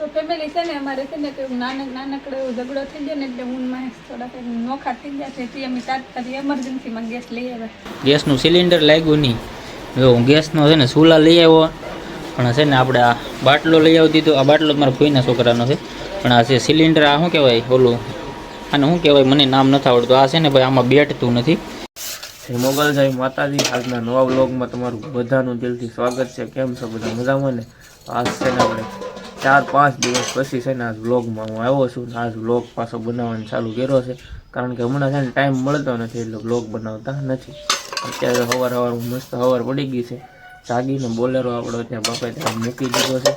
તો ફેમિલી છે ને અમારે છે ને કંઈક નાનક નાનકડો એવો ઝઘડો થઈ ગયો ને એટલે ઊનમાં થોડા કંઈક નોખા થઈ ગયા છે તે અમે તાત્કાલિક એમરજન્સીમાં ગેસ લઈ આવ્યા. ગેસનું સિલિન્ડર લાગ્યું નહીં. જો હું ગેસનો છે ને ચૂલા લઈ આવ્યો પણ છે ને આપણે આ બાટલો લઈ આવતી તો આ બાટલો મારા ફોઈના છોકરાનો છે. પણ આ છે સિલિન્ડર આ શું કહેવાય ઓલું આને શું કહેવાય મને નામ નથી આવડતું. આ છે ને ભાઈ આમાં બેઠતું નથી. મોગલ સાહેબ માતાજી. આજના નવા બ્લોગમાં તમારું બધાનું દિલથી સ્વાગત છે. કેમ છો બધા? મજામાં ને? આજ છે ને આપણે. ચાર પાંચ દિવસ પછી છે ને આજ વ્લોગમાં હું આવ્યો છું આજ વ્લોગ પાછો બનાવવાનું ચાલુ કર્યો છે. કારણ કે હમણાં છે ને ટાઈમ મળતો નથી એટલે વ્લોગ બનાવતા નથી. અત્યારે સવાર સવાર મસ્ત સવાર પડી ગઈ છે. જાગીને બોલેરો આપણો ત્યાં બાપા ત્યાં મૂકી દીધો છે.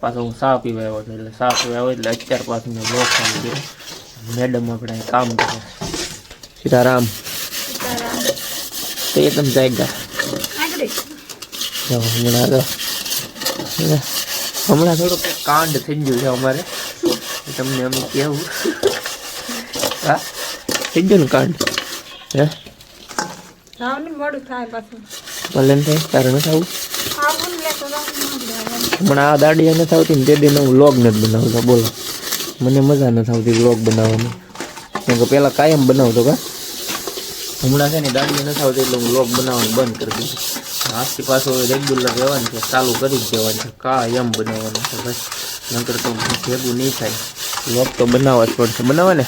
પાછો હું સાફ પીવા આવ્યો છું એટલે સાફ પીવા આવ્યો એટલે અત્યાર પાછું મેં વ્લોગ ચાલુ કર્યો. મેડમ આપણે કામ કરે સીતારામ. તો એકદમ જાગ્યા હમણાં તો હમણાં થોડુંક કાંડ થઈ ગયું છે અમારે. તમને અમે કેવું હા? થઈ ગયું ને કાંડ? હે? ભલે થાય તારે ને આવે. હમણાં આ દાડિયા નથી આવતી ને તે દી હું લોગ નથી બનાવતો બોલો. મને મજા નથી આવતી વ્લોગ બનાવવાની કેમ કે પહેલાં કાયમ બનાવતો કા? હમણાં છે ને દાડી નથી આવતી એટલે હું લોગ બનાવવાનું બંધ કરી દીધું. આજથી પાછું રેગ્યુલર રહેવાનું છે, ચાલુ કરી જ દેવાનું છે, કાયમ બનાવવાનું છે બસ નકર તો ભેગું નહીં થાય. વ્લોગ તો બનાવવા જ પડશે. બનાવે ને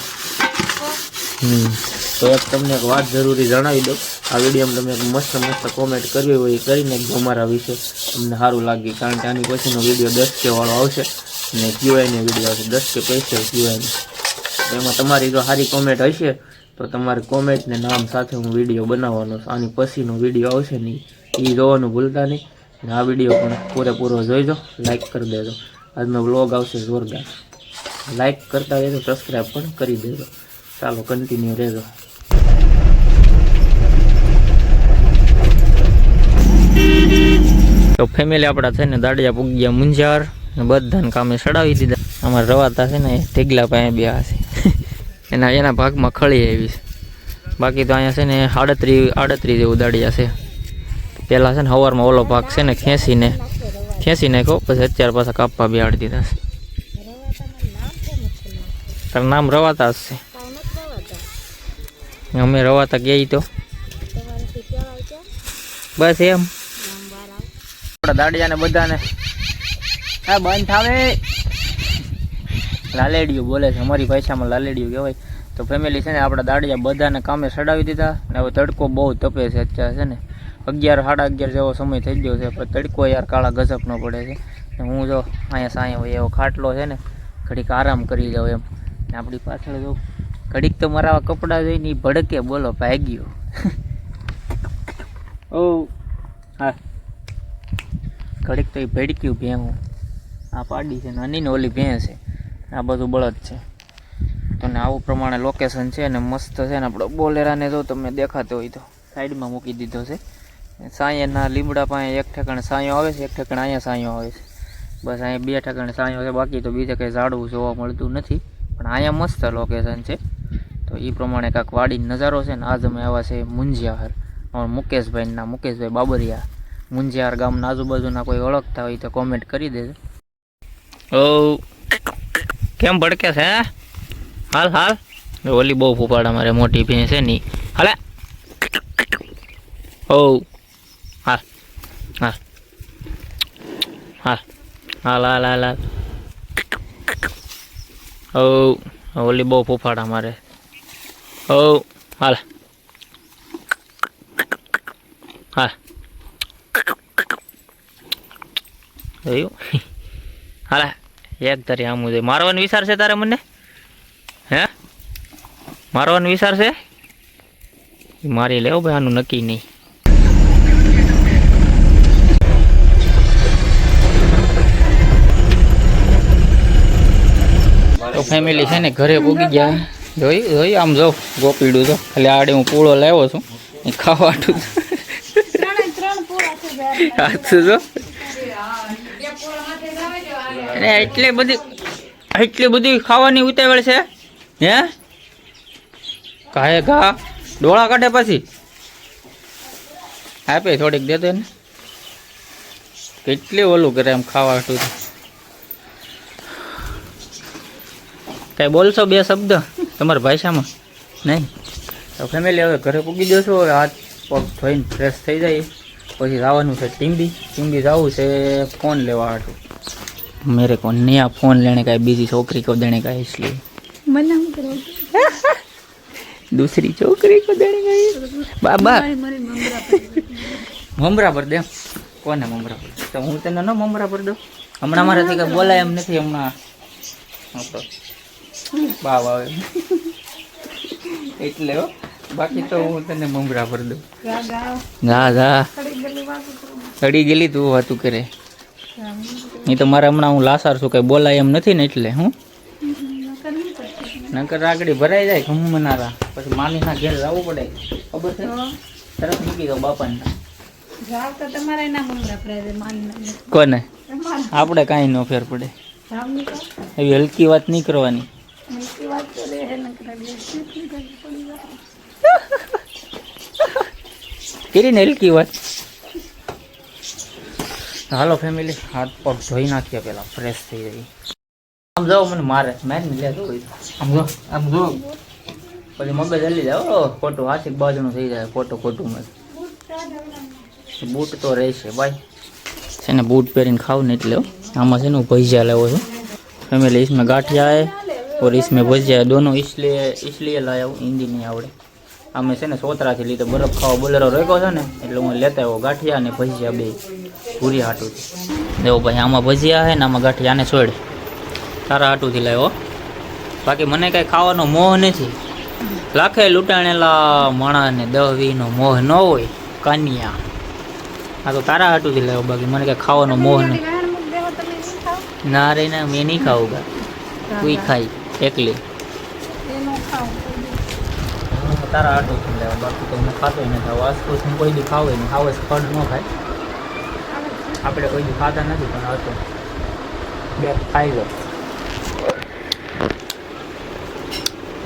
હમ. તો એક તમને એક વાત જરૂરી જણાવી દઉં. આ વિડીયોમાં તમે એક મસ્ત મસ્ત કોમેન્ટ કરવી હોય એ કરી નાખજો અમારા વિશે તમને સારું લાગે કારણ કે આની પછીનો વીડિયો દસ કે વાળો આવશે અને ક્યુઆઈનો વીડિયો આવશે. દસ કે પૈસે ક્યુઆઈનો એમાં તમારી જો સારી કોમેન્ટ હશે, તો તમારી કોમેન્ટને નામ સાથે હું વીડિયો બનાવવાનો આની પછીનો વીડિયો આવશે ને એ જોવાનું ભૂલતા નહીં. આ વીડિયો પણ પૂરેપૂરો જોઈજો. લાઈક કરી દેજો. આજનો વ્લોગ આવશે જોરદાર. લાઈક કરતા રહેજો સબસ્ક્રાઈબ પણ કરી દેજો. ચાલો કન્ટિન્યુ રહેજો. તો ફેમિલી આપણા છે ને દાડિયા પૂગી ગયા મુંજાર ને બધાને કામે ચડાવી દીધા. અમારા રવાતા છે ને એ ઢેગલા પાસે બે છે. એના એના ભાગમાં ખળી આવી છે. બાકી તો અહીંયા છે ને આડત્રીસ આડત્રીસ જેવું દાડિયા છે. પહેલાં છે ને સવારમાં ઓલો ભાગ છે ને ખેંચીને ખેંચી નાખ્યો પછી અત્યારે પાછા કાપવા બેહાડી દીધા છે. તારું નામ રવાતા જ છે. અમે રવાતા ગયા તો. બસ એમ. આપણા દાડિયાને બધાને. હા, બંધ થાવે. લાલેડિયું બોલે છે, અમારી ભાષામાં લાલેડિયું કહેવાય. તો ફેમિલી છે ને આપણા દાડિયા બધાને કામે ચડાવી દીધા. ને હવે તડકો બહુ તપે છે અત્યારે છે ને. અગિયાર, સાડા અગિયાર જેવો સમય થઈ ગયો છે, પણ તડકો યાર કાળા ગજબનો પડે છે. હું જો અહીંયા સાંય હોય એવો ખાટલો છે ને, ઘડીક આરામ કરી જાઉં એમ. ને આપણી પાછળ જો ઘડીક તો મારા આવા કપડાં જોઈને ઈ ભડકે બોલો ભાગ્યો. ઓ, હા. ઘડીક તો એ ભેડક્યું ભેહું. આ પાડી છે નાની ને ઓલી ભેં છે. આ બધું બળદ છે. તો આવું પ્રમાણે લોકેશન છે ને મસ્ત છે ને આપણો બોલેરાને જો તમને દેખાતો હોય તો સાઈડમાં મૂકી દીધો છે. સાંયના લીમડા પાસે એક ઠેકાણે સાંયો આવે છે, એક ઠેકાણે અહીંયા સાંયો આવે છે. બસ અહીંયા બે ઠેકાણે સાંયો છે, બાકી તો બીજે કંઈ ઝાડવું જોવા મળતું નથી. પણ અહીંયા મસ્ત લોકેશન છે. તો એ પ્રમાણે કાંક વાડીનો નજારો છે ને, આજ અમે આવ્યા છે મુંજિયાહર અમારા મુકેશભાઈના મુકેશભાઈ બાબરિયા. મુંજિયાર ગામના આજુબાજુના કોઈ ઓળખતા હોય તો કોમેન્ટ કરી દેજો. ઓ કેમ ભડકે છે? હાલ હાલ. ઓલી બહુ ફૂપાડા મારે મોટી ભેંસ છે ની હાલે. ઓ હાલ. હાલ. હાલ. હાલ હાલ હાલ હાલ. ઓ ઓલી બહુ ફૂફાડા મારે. ઓ હાલ. હાલ. જોયું હાલે એક તારી આમ છે મારવાનો વિચાર તારે મને? હે? મારવાનો વિચાર છે? મારી લેવો ભાઈ, આનું નક્કી નહીં. ફેમિલી છે ને, ઘરે પૂગી ગયા. જોઈ જોઈ આમ જો ગોપીડું તો ખાલી આડે હું પૂળો લાવ્યો છું. એ ખાવાટું જો. એટલી બધી એટલી બધી ખાવાની ઉતાવળ છે, હે? કાય ઘા. ડોળા કાઢે પછી. આપે થોડીક દેતો ને કેટલી ઓલું કરે એમ ખાવા હાટું તો. કાંઈ બોલશો બે શબ્દ? તમારા ભાષામાં? નહીં? તો ફેમિલી હવે ઘરે પૂગી જશો હવે હાથ પગ ધોઈને ફ્રેશ થઈ જાય. પછી જવાનું છે ટીંબી. ટીંબી જવું છે ફોન લેવા હાટું. મેરે કો નયા ફોન લેણે કાંઈ બીજી છોકરી કો દેને કાંઈ એટલે મને છોકરી दूसरी छोकरी को देने गई बाबा મમરા પર દે. કોને મમરા પર? તો હું તને ન મમરા પર દઉં? હમણાં મારાથી કંઈ બોલાય એમ નથી હમણાં. હા બા આવે એટલે હો બાકી તો હું તને મમરા પર દઉં. ના જા. સડી ગયેલું તું વાતું કરે. એ તો મારે હમણાં હું લાસાર છું કઈ બોલાય એમ નથી ને એટલે હું? નકર આગળ ભરાઈ જાય ઘમનારા. પછી મામીના ઘેર જવું પડે ખબર છે? તરફ મૂકી દો બાપાને. કોને? આપણે કાંઈ ન ફેર પડે. એવી હલકી વાત નહીં કરવાની. કરીને કી વાત. હાલો ફેમિલી હાથ પગ ધોઈ નાખ્યા પેલા ફ્રેશ થઈ જઈ આમ જાઓ મને મારે મેં ને લેતો આમ જો આમ જો. પછી મગજ હલી જાય ઓ ખોટું હાથી બાજુનું થઈ જાય, ખોટું ખોટું મેં બૂટ તો રહેશે, ભાઈ. છે ને બૂટ પહેરીને ખાવ ને એટલે આમાં છે ને હું ભૈજા લેવો છું. ફેમિલી ઇસમાં ગાંઠિયા और इसमें भजिया है दोनों इसलिए इसलिए लाया हूँ हिंदी नहीं आवड़े અમે છે ને સોતરાથી લીધો બરફ ખાવા બોલેરો રેકો છે ને એટલે હું લેતા આવ્યો ગાંઠિયા અને ભજીયા બે પૂરી હાટુથી દેવો ભાઈ આમાં ભજીયા છે ને આમાં ગાંઠિયા આને છોડ તારા હાટુથી લાવ્યો બાકી મને કાંઈ ખાવાનો મોહ નથી લાખે લૂંટાણેલા માણાને દહ વીનો મોહ ન હોય કાનિયા આ તો તારા હાટુથી લાવ્યો બાકી મને કાંઈ ખાવાનો મોહ નથી ગાણ મૂક દેવો તમે નહીં ખાવ ના રે ના મેં નહીં ખાવું ગા તું ખાઈ એકલી. એનો ખાવ તારા આટો લેવા બાકી તો હું ખાતો નથી. આવું આસપાસ હું કોઈ દી ખાવે નહીં ખાવે ફળ ન ખાય. આપણે કોઈ દી ખાતા નથી પણ હતો બે ખાઈ લો.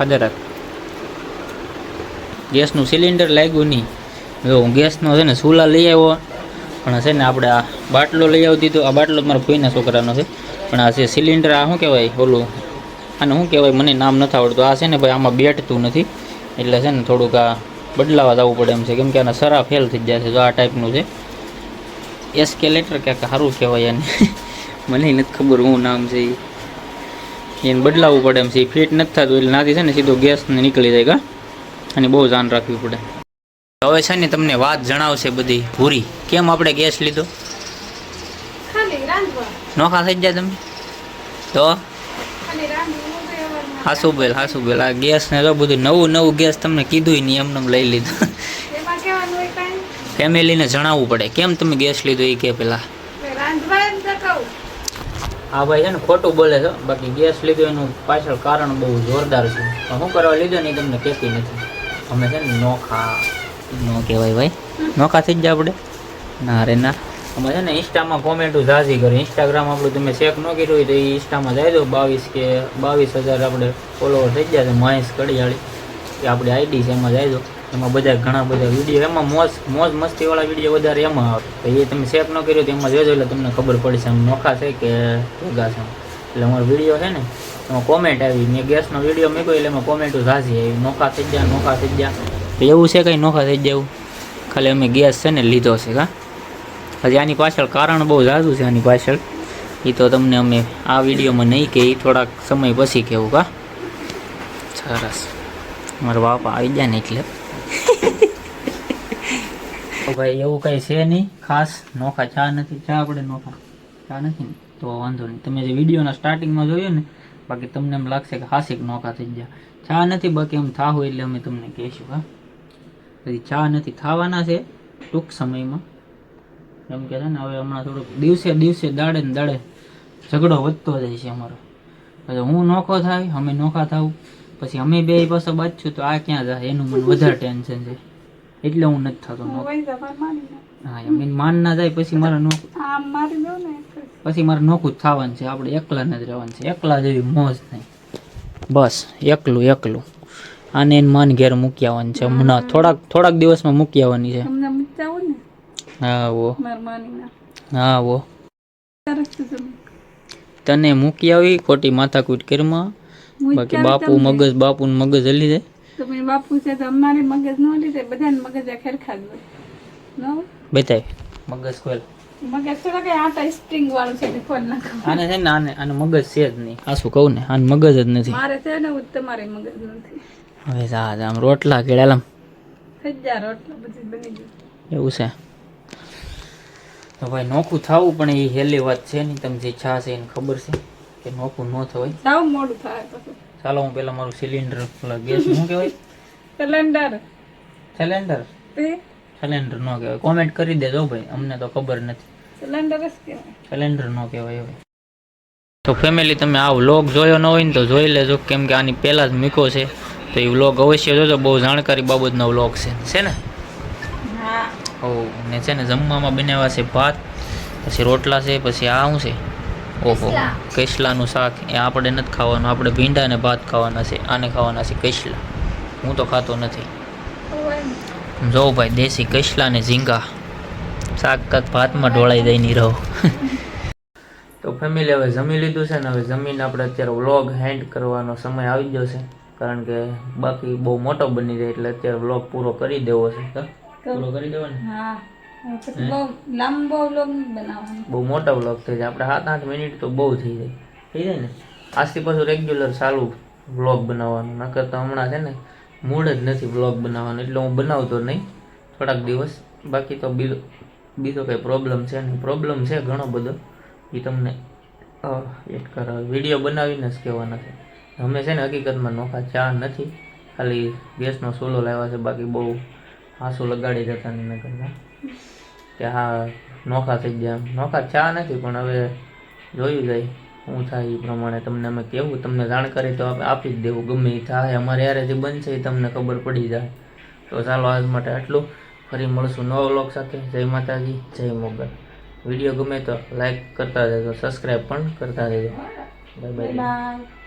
અદરક ગેસનું સિલિન્ડર લાગ્યું નહીં. જો હું ગેસનો છે ને ચૂલા લઈ આવ્યો પણ છે ને આપણે આ બાટલો લઈ આવતી તો આ બાટલો મારા ફોઈના છોકરાનો છે. પણ આ છે સિલિન્ડર આ શું કહેવાય? ઓલું આને શું કહેવાય મને નામ નથી આવડતું. આ છે ને ભાઈ આમાં બેઠતું નથી. એટલે છે ને થોડુંક આ બદલાવા જવું પડે એમ છે. કેમ કે આના સરા ફેલ થઈ જાય છે જો આ ટાઈપનું છે. એસ્કેલેટર ક્યાંક સારું કહેવાય એને. મને નથી ખબર હું નામ છે. એને બદલાવવું પડે એમ છે. એ ફિટ નથી થતું એટલે નાથી છે ને સીધો ગેસ નીકળી જાય કા? અને બહુ ધ્યાન રાખવું પડે. હવે છે ને તમને વાત જણાવશે બધી પૂરી કેમ આપણે ગેસ લીધો? નોખા થઈ જાય તમે તો? રાંધવું ઉભેવાનું. હાસુબેલ હાસુબેલ આ ગેસ ને તો બધું નવું નવું ગેસ તમને કીધું નહીં એમને એમ લઈ લીધું. ફેમિલીને જણાવવું પડે. કેમ તમે ગેસ લીધો એ કે પેલા? આ ભાઈ છે ને ખોટું બોલે છે. બાકી ગેસ લીધો એનું પાછળ કારણ બહુ જોરદાર છે. હું કરવા લીધો ને તમને કહેતી નથી. અમે છે ને નોખા નો કહેવાય ભાઈ. નોખા થઈ જ આપણે ના રે ના. અમે છે ને ઇન્સ્ટામાં કોમેન્ટો ઝાઝી કરી. ઇન્સ્ટાગ્રામ આપણું તમે ચેક ન કર્યું હોય તો એ ઇન્સ્ટામાં જાય દો બાવીસ કે બાવીસ હજાર આપણે ફોલોવર થઈ ગયા છે મહેશ કડિયાળી. એ આપણી આઈડી છે, એમાં જાય દો એમાં બધા ઘણા બધા વીડિયો એમાં મોજ મોજ મસ્તીવાળા વીડિયો વધારે એમાં આવે. તો એ તમે ચેક ન કર્યો તો એમાં જોજો એટલે તમને ખબર પડશે આમ નોખા છે કે ભેગા છે. એટલે અમારો વીડિયો છે ને, એમાં કોમેન્ટ આવી. મેં ગેસનો વીડિયો મૂક્યો એટલે એમાં કોમેન્ટો ઝાઝી આવી. નોખા થઈ ગયા, નોખા થઈ ગયા. તો એવું છે કંઈ નોખા થઈ જાય એવું? ખાલી અમે ગેસ છે ને લીધો છે કા હજી આની પાછળ કારણ બહુ ઝાઝું છે આની પાછળ. એ તો તમને અમે આ વિડીયોમાં નહીં કે એ થોડાક સમય પછી કહેવું કા? સરસ. મારા બાપા આવી ગયા ને એટલે. ભાઈ એવું કંઈ છે નહીં ખાસ? નોખા ચા નથી ચા આપણે નોખા. ચા નથી ને? તો વાંધો નહીં. તમે જે વિડીયોના સ્ટાર્ટિંગમાં જોયું ને બાકી તમને એમ લાગશે કે હાસિક નોખા થઈ ગયા. ચા નથી બાકી એમ થા હોય એટલે અમે તમને કહીશું હા? પછી ચા નથી થવાના છે ટૂંક સમયમાં. એમ કે છે ને હવે હમણાં થોડુંક દિવસે દિવસે દાડે ને દાડે ઝઘડો વધતો જાય છે અમારો. પછી હું નોખો થાય અમે નોખા થાવ પછી અમે બે પાસે બાજશું તો આ ક્યાં જાય? એનું મને વધારે ટેન્શન છે. એટલે હું નથી થતો. હા એમ એને માન ના જાય પછી મારે નોખું. પછી મારે નોખું જ થવાનું છે. આપણે એકલા જ રહેવાનું છે. એકલા જેવી મોજ નહીં. બસ એકલું એકલું. આને એને માન ઘેર મૂકી આવવાનું છે. હમણાં થોડાક થોડાક દિવસમાં મૂકી આવવાની છે. હા વો હા વો તને મૂકી આવી ખોટી માથાકૂટ કરમાં. બાકી બાપુ મગજ બાપુ મગજ હલી જાય. તો પછી બાપુ છે તો અમારે મગજ ન લીધે બધાને મગજ આ ખેરખા જ હોય. બતાય મગજ ખોલ. મગજ થોડા કઈ આટા સ્ટ્રિંગ વાળું છે ખોલ નાખો. આને છે ને આને આને મગજ છે જ નહીં. આ શું કહું ને આને મગજ જ નથી. મારે છે ને તમારે મગજ નથી. હવે જા આમ રોટલા કેળાલામ. હજાર રોટલા બધી બની ગયું એવું છે. તો ભાઈ નોખું થવું પણ એ હેલી વાત છે નહીં. તમને જે ઈચ્છા છે એને ખબર છે કે નોખું ન થવાય. સાવ મોડું થાય ચાલો હું પેલા મારું સિલિન્ડર ગેસ શું કહેવાય? સિલિન્ડર સિલિન્ડર સિલિન્ડર ન કહેવાય. કોમેન્ટ કરી દેજો ભાઈ. અમને તો ખબર નથી. સિલિન્ડર જ કહેવાય. સિલિન્ડર ન કહેવાય હવે. તો ફેમિલી તમે આ વ્લોગ જોયો ન હોય ને તો જોઈ લેજો. કેમ કે આની પહેલાં જ મીકો છે. તો એ વ્લોગ અવશ્ય જોજો. બહુ જાણકારી બાબતનો વ્લોગ છે. છે ને? હા ઓ ને છે ને જમવામાં બનાવ્યા છે ભાત પછી રોટલા છે પછી આ શું છે. ઓહો કૈસલાનું શાક એ આપણે નથી ખાવાનું આપણે ભીંડા ને ભાત ખાવાના છે આને ખાવાના છે કૈસલા. હું તો ખાતો નથી. જો ભાઈ દેશી કૈસલા ને ઝીંગા. શાક કાક ભાતમાં ઢોળાઈ દઈ નહીં રહો. તો ફેમિલી હવે જમી લીધું છે ને હવે જમીન આપણે અત્યારે વ્લોગ હેન્ડ કરવાનો સમય આવી ગયો છે. કારણ કે બાકી બહુ મોટો બની જાય એટલે અત્યારે વ્લોગ પૂરો કરી દેવો છે. તો પૂરો કરી દેવાનો? હા. પછી બહુ લાંબો વ્લોગ બનાવવાનો. બહુ મોટા વ્લોગ થઈ જાય. આપણે સાત આઠ મિનિટ તો બહુ થઈ જાય. થઈ જાય ને? આજથી પાછું રેગ્યુલર ચાલુ વ્લોગ બનાવવાનું. નકર તો હમણાં છે ને મૂડ જ નથી વ્લોગ બનાવવાનો. એટલે હું બનાવતો નહીં. થોડાક દિવસ. બાકી તો બીજો બીજો કંઈ પ્રોબ્લેમ છે ને પ્રોબ્લેમ છે ઘણો બધો. એ તમને એક કર વીડિયો બનાવીને જ કહેવાના છે. અમે છે ને હકીકતમાં નોખા ચા નથી. ખાલી ગેસનો સોલો લાવ્યા છે. બાકી બહુ હાંસુ લગાડી જતા નહીં નગરમાં કે હા, નોખા થઈ ગયા નોખા ચા નથી, પણ હવે જોયું જાય શું થાય એ પ્રમાણે. તમને અમે કેવું, તમને જાણકારી તો આપી જ દેવું. ગમે એ થાય. અમારે યારે જે બનશે એ તમને ખબર પડી જાય. તો ચાલો આજ માટે આટલું. ફરી મળશું નવો વ્લોગ સાથે. જય માતાજી, જય મોગલ. વીડિયો ગમે તો લાઈક કરતા જજો સબસ્ક્રાઈબ પણ કરતા બાય બાય બાય